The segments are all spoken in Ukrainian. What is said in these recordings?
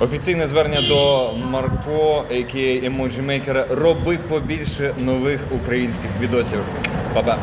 Офіційне звернення до Марко, а.к.а. Maker. Роби побільше нових українських відосів. Па-па.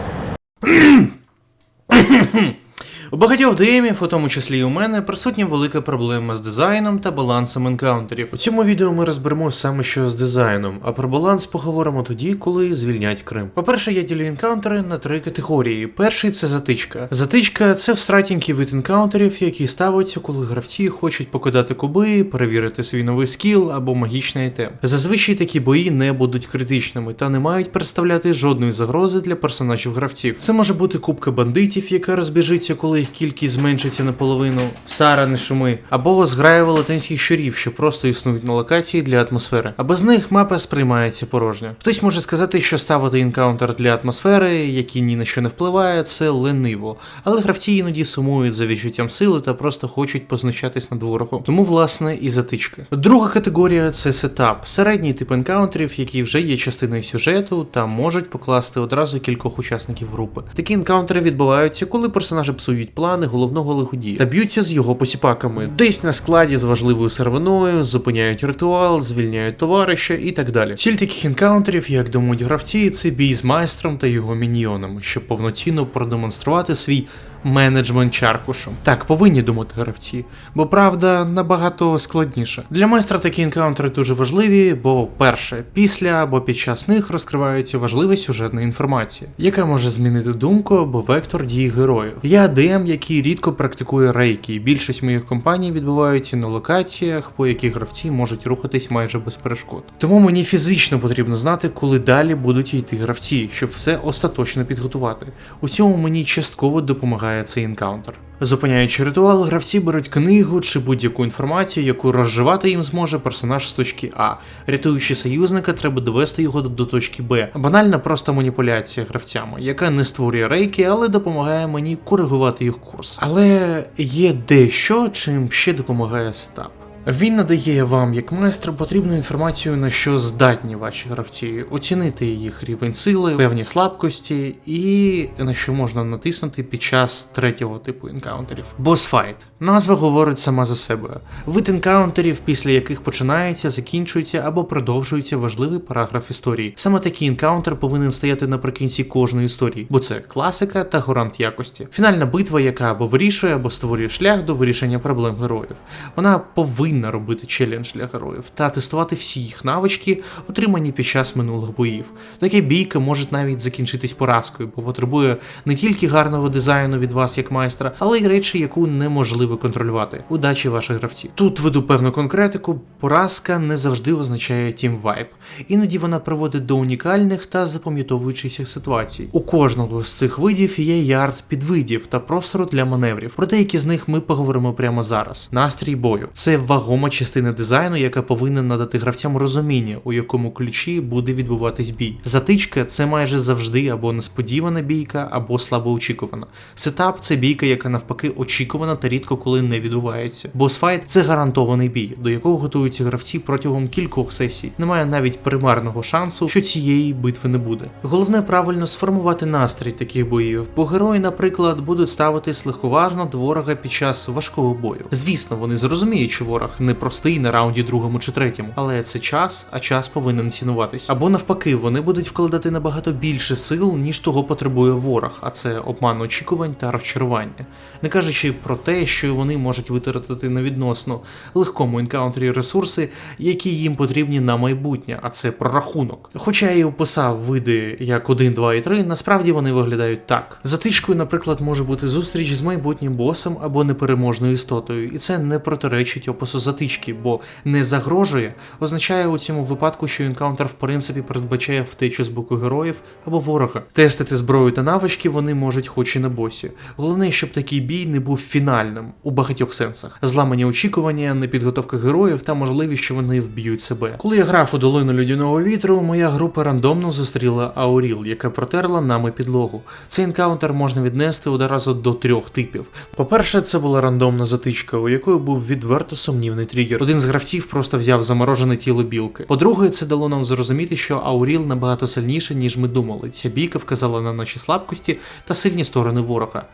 У багатьох демів, у тому числі і у мене, присутня велика проблема з дизайном та балансом енкаунтерів. У цьому відео ми розберемо саме що з дизайном, а про баланс поговоримо тоді, коли звільнять Крим. По-перше, я ділю енкаунтери на три категорії. Перший це затичка. Затичка це встратінький вид енкаунтерів, які ставиться, коли гравці хочуть покидати куби, перевірити свій новий скіл або магічний айтем. Зазвичай такі бої не будуть критичними та не мають представляти жодної загрози для персонажів гравців. Це може бути кубка бандитів, яка розбіжиться, коли їх кількість зменшиться наполовину, Сара не шуми, або зграя велетенських щурів, що просто існують на локації для атмосфери. А без них мапа сприймається порожньо. Хтось може сказати, що ставити інкаунтер для атмосфери, який ні на що не впливає, це лениво. Але гравці іноді сумують за відчуттям сили та просто хочуть познущатись над ворогом. Тому, власне, і затичка. Друга категорія це сетап, середній тип енкаунтерів, які вже є частиною сюжету та можуть покласти одразу кількох учасників групи. Такі енкаунтери відбуваються, коли персонажі псують плани головного лиходія та б'ються з його посіпаками, десь на складі з важливою сервиною, зупиняють ритуал, звільняють товариша і так далі. Ціль таких енкаунтерів, як думають гравці, це бій з майстром та його міньйонами, щоб повноцінно продемонструвати свій менеджмент чаркушем. Так повинні думати гравці, бо правда набагато складніше. Для майстра такі енкаунтери дуже важливі, бо перше, після або під час них розкривається важлива сюжетна інформація, яка може змінити думку або вектор дії героїв. Я ДМ, який рідко практикує рейки, і більшість моїх компаній відбуваються на локаціях, по яких гравці можуть рухатись майже без перешкод. Тому мені фізично потрібно знати, коли далі будуть йти гравці, щоб все остаточно підготувати. У цьому мені частково допомагає цей енкаунтер. Зупиняючи ритуал, гравці беруть книгу чи будь-яку інформацію, яку розживати їм зможе персонаж з точки А. Рятуючи союзника, треба довести його до точки Б. Банальна просто маніпуляція гравцями, яка не створює рейки, але допомагає мені коригувати їх курс. Але є дещо, чим ще допомагає сетап. Він надає вам, як майстер, потрібну інформацію, на що здатні ваші гравці, оцінити їх рівень сили, певні слабкості і на що можна натиснути під час третього типу енкаунтерів. Босфайт. Назва говорить сама за себе. Вид енкаунтерів, після яких починається, закінчується або продовжується важливий параграф історії. Саме такий енкаунтер повинен стояти наприкінці кожної історії, бо це класика та гарант якості. Фінальна битва, яка або вирішує, або створює шлях до вирішення проблем героїв. Вона повинна робити челендж для героїв та тестувати всі їх навички, отримані під час минулих боїв. Таке бійка може навіть закінчитись поразкою, бо потребує не тільки гарного дизайну від вас як майстра, але й речі, яку неможливо контролювати. Удачі ваших гравців. Тут веду певну конкретику. Поразка не завжди означає тім вайп. Іноді вона приводить до унікальних та запам'ятовуючихся ситуацій. У кожного з цих видів є ярд підвидів та простору для маневрів. Про деякі з них ми поговоримо прямо зараз. Настрій бою це вагома частина дизайну, яка повинна надати гравцям розуміння, у якому ключі буде відбуватись бій. Затичка це майже завжди або несподівана бійка, або слабоочікувана. Сетап це бійка, яка навпаки очікувана та рідко коли не відбувається. Босфайт це гарантований бій, до якого готуються гравці протягом кількох сесій. Немає навіть примарного шансу, що цієї битви не буде. Головне правильно сформувати настрій таких боїв, бо герої, наприклад, будуть ставитись легковажно до ворога під час важкого бою. Звісно, вони зрозуміють, що ворог не простий на раунді другому чи третьому, але це час, а час повинен цінуватись. Або навпаки, вони будуть вкладати набагато більше сил, ніж того потребує ворог, а це обман очікувань та розчарування. Не кажучи про те, що вони можуть витратити на відносно легкому енкаунтері ресурси, які їм потрібні на майбутнє, а це прорахунок. Хоча я і описав види як 1, 2 і 3, насправді вони виглядають так. Затичкою, наприклад, може бути зустріч з майбутнім босом або непереможною істотою, і це не протиречить опису затички, бо не загрожує, означає у цьому випадку, що енкаунтер в принципі передбачає втечу з боку героїв або ворога. Тестити зброю та навички вони можуть хоч і на босі. Головне, щоб такий бій не був фінальним у багатьох сенсах. Зламані очікування, непідготовка героїв та можливість, що вони вб'ють себе. Коли я грав у долину людяного вітру, моя група рандомно зустріла Ауріл, яка протерла нами підлогу. Цей енкаунтер можна віднести одразу до трьох типів. По-перше, це була рандомна затичка, у якої був відверто сумнівний тригер. Один з гравців просто взяв заморожене тіло білки. По-друге, це дало нам зрозуміти, що Ауріл набагато сильніше, ніж ми думали. Ця бійка вказала на наші слабкості та сильні сторони ворога.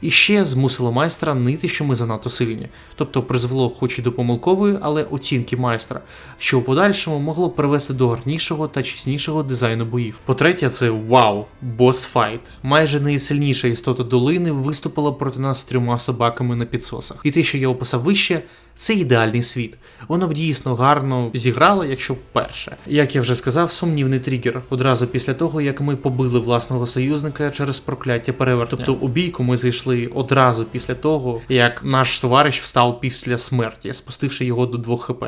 І ще змусило майстра нити, що ми занадто сильні, тобто призвело хоч і до помилкової, але оцінки майстра, що у подальшому могло привести до гарнішого та чеснішого дизайну боїв. По-третє, це вау, босс-файт. Майже найсильніша істота долини виступила проти нас з трьома собаками на підсосах. І те, що я описав вище, це ідеальний світ. Воно б дійсно гарно зіграло, якщо б перше. Як я вже сказав, сумнівний тригер одразу після того, як ми побили власного союзника через прокляття перевер. Тобто у бійку ми зайшли одразу після того, як наш товариш встав після смерті, спустивши його до 2 хп.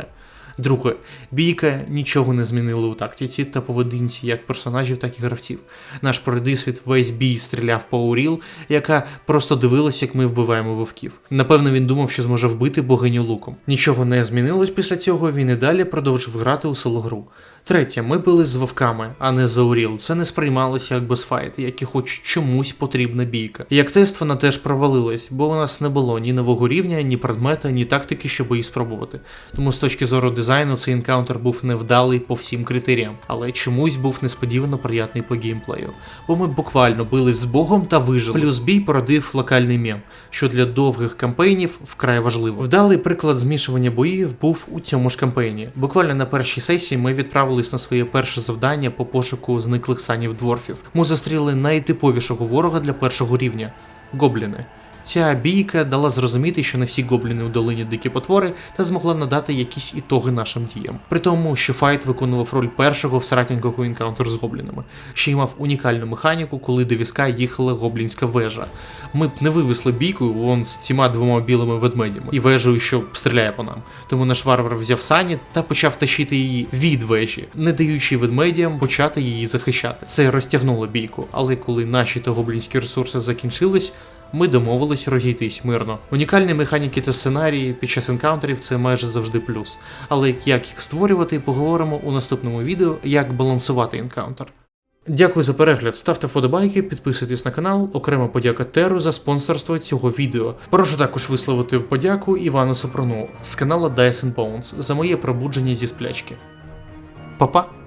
Друге, бійка нічого не змінила у тактиці та поведінці як персонажів, так і гравців. Наш передисвіт весь бій стріляв по Уріл, яка просто дивилась, як ми вбиваємо вовків. Напевно, він думав, що зможе вбити богиню луком. Нічого не змінилось після цього. Він і далі продовжив грати у соло гру. Третє, ми били з вовками, а не за Уріл. Це не сприймалося як босфайт, як і хоч чомусь потрібна бійка. Як тест вона теж провалилась, бо у нас не було ні нового рівня, ні предмета, ні тактики, щоб її спробувати. Тому з точки зору дизайну цей енкаунтер був невдалий по всім критеріям, але чомусь був несподівано приятний по геймплею. Бо ми буквально били з Богом та вижили. Плюс бій породив локальний мем, що для довгих кампейнів вкрай важливо. Вдалий приклад змішування боїв був у цьому ж кампейні. Буквально на першій сесії ми відправились на своє перше завдання по пошуку зниклих санів дворфів. Ми зустріли найтиповішого ворога для першого рівня гобліни. Ця бійка дала зрозуміти, що не всі гобліни у долині дикі потвори та змогла надати якісь ітоги нашим діям. При тому, що файт виконував роль першого всратінького енкаунтеру з гоблінами, ще й мав унікальну механіку, коли до візка їхала гоблінська вежа. Ми б не вивезли бійку вон з цими двома білими ведмедями і вежею, що стріляє по нам. Тому наш варвар взяв сані та почав тащити її від вежі, не даючи ведмедям почати її захищати. Це розтягнуло бійку, але коли наші та гоблінські ресурси закінчились. Ми домовились розійтись мирно. Унікальні механіки та сценарії під час енкаунтерів це майже завжди плюс. Але як їх створювати, поговоримо у наступному відео, як балансувати енкаунтер. Дякую за перегляд, ставте вподобайки, підписуйтесь на канал. Окрема подяка Теру за спонсорство цього відео. Прошу також висловити подяку Івану Сопрону з каналу Dice Bones за моє пробудження зі сплячки. Па-па!